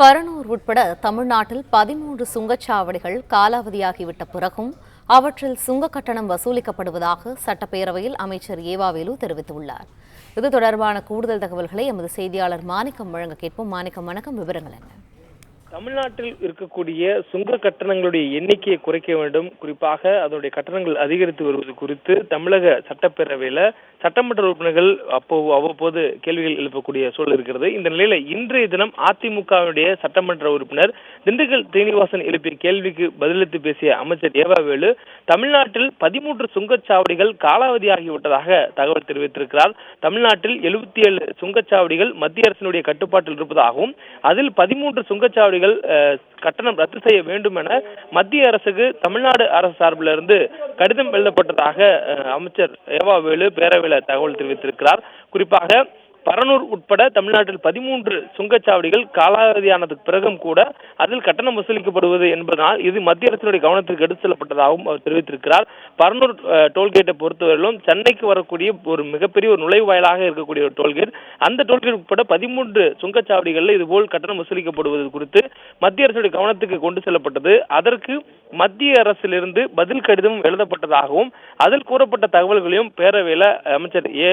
பரனூர் உட்பட தமிழ்நாட்டில் பதிமூன்று சுங்கச்சாவடிகள் காலாவதியாகிவிட்ட பிறகும் அவற்றில் சுங்க கட்டணம் வசூலிக்கப்படுவதாக சட்டப்பேரவையில் அமைச்சர் ஏவாவேலு தெரிவித்துள்ளார். இது தொடர்பான கூடுதல் தகவல்களை எமது செய்தியாளர் மாணிக்கம் வழங்க கேட்போம். மாணிக்கம் வணக்கம். விவரங்கள் என்ன? தமிழ்நாட்டில் இருக்கக்கூடிய சுங்க கட்டணங்களுடைய எண்ணிக்கையை குறைக்க வேண்டும். குறிப்பாக அதனுடைய கட்டணங்கள் அதிகரித்து வருவது குறித்து தமிழக சட்டப்பேரவையில சட்டமன்ற உறுப்பினர்கள் அப்போ அவ்வப்போது கேள்விகள் எழுப்பக்கூடிய சூழல் இருக்கிறது. இந்த நிலையில இன்றைய தினம் அதிமுகவினுடைய சட்டமன்ற உறுப்பினர் திண்டுக்கல் சீனிவாசன் எழுப்பிய கேள்விக்கு பதிலளித்து பேசிய அமைச்சர் ஏவாவேலு தமிழ்நாட்டில் பதிமூன்று சுங்கச்சாவடிகள் காலாவதியாகிவிட்டதாக தகவல் தெரிவித்திருக்கிறார். தமிழ்நாட்டில் எழுபத்தி ஏழு சுங்கச்சாவடிகள் மத்திய அரசினுடைய கட்டுப்பாட்டில் இருப்பதாகவும் அதில் பதிமூன்று சுங்கச்சாவடிகள் அஹ், கட்டணம் ரத்து செய்ய வேண்டும் என மத்திய அரசுக்கு தமிழ்நாடு அரசு சார்பில் இருந்து கடிதம் எழுதப்பட்டதாக அமைச்சர் ஏவாவேலு பேரவையில் தகவல் தெரிவித்திருக்கிறார். குறிப்பாக பரனூர் உட்பட தமிழ்நாட்டில் பதிமூன்று சுங்கச்சாவடிகள் காலாவதியானதுக்கு பிறகும் கூட அதில் கட்டணம் வசூலிக்கப்படுவது என்பதனால் இது மத்திய அரசினுடைய கவனத்திற்கு எடுத்து செல்லப்பட்டதாகவும் அவர் தெரிவித்திருக்கிறார் பரனூர் டோல்கேட்டை பொறுத்தவரையிலும் சென்னைக்கு வரக்கூடிய ஒரு மிகப்பெரிய ஒரு நுழைவாயிலாக இருக்கக்கூடிய ஒரு டோல்கேட் அந்த டோல்கேட் உட்பட பதிமூன்று சுங்கச்சாவடிகளில் இதுபோல் கட்டணம் வசூலிக்கப்படுவது குறித்து மத்திய அரசுடைய கவனத்துக்கு கொண்டு செல்லப்பட்டது அதற்கு மத்திய அரசிலிருந்து பதில் கடிதம் எழுதப்பட்டதாகவும் அதில் கூறப்பட்ட தகவல்களையும் பேரவையில அமைச்சர் ஏ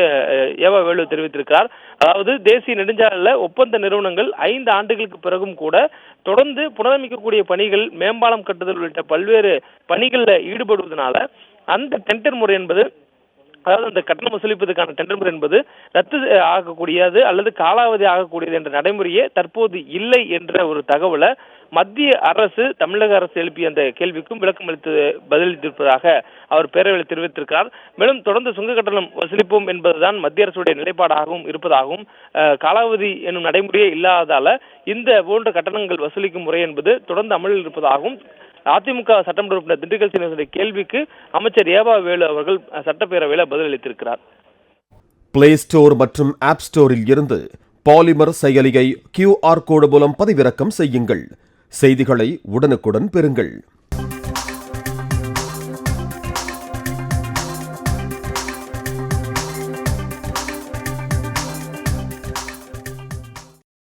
ஏவா வேலு தெரிவித்திருக்கிறார் அதாவது தேசிய நெடுஞ்சாலையில ஒப்பந்த நிறுவனங்கள் ஐந்து ஆண்டுகளுக்கு பிறகும் கூட தொடர்ந்து புனரமைக்கக்கூடிய பணிகள் மேம்பாலம் கட்டுதல் உள்ளிட்ட பல்வேறு பணிகள்ல ஈடுபடுவதனால அந்த டெண்டர் முறை என்பது அதாவது அந்த கட்டணம் வசூலிப்பதற்கான டெண்டர் முறை என்பது ரத்து ஆகக்கூடியது அல்லது காலாவதி ஆகக்கூடியது என்ற நடைமுறையே தற்போது இல்லை என்ற ஒரு தகவலை மத்திய அரசு தமிழக அரசு எழுப்பிய அந்த கேள்விக்கும் விளக்கம் அளித்து பதிலளித்திருப்பதாக அவர் பேரவையில் தெரிவித்திருக்கிறார். மேலும் தொடர்ந்து சுங்க கட்டணம் வசூலிப்போம் என்பதுதான் மத்திய அரசுடைய நிலைப்பாடாகவும் இருப்பதாகவும் காலாவதி என்னும் நடைமுறையே இல்லாததால இந்த போன்ற கட்டணங்கள் வசூலிக்கும் முறை என்பது தொடர்ந்து அமலில் இருப்பதாகவும் அதிமுக சட்டமன்ற உறுப்பினர் திண்டுக்கல் சீனிவாசனுடைய கேள்விக்கு அமைச்சர் ஏவா வேலு அவர்கள் சட்டப்பேரவையில் பதிலளித்திருக்கிறார். பிளே ஸ்டோர் மற்றும் ஆப் ஸ்டோரில் இருந்து பாலிமர் செயலியை கியூஆர் கோடு மூலம் பதிவிறக்கம் செய்யுங்கள். செய்திகளை உடனுக்குடன் பெறுங்கள்.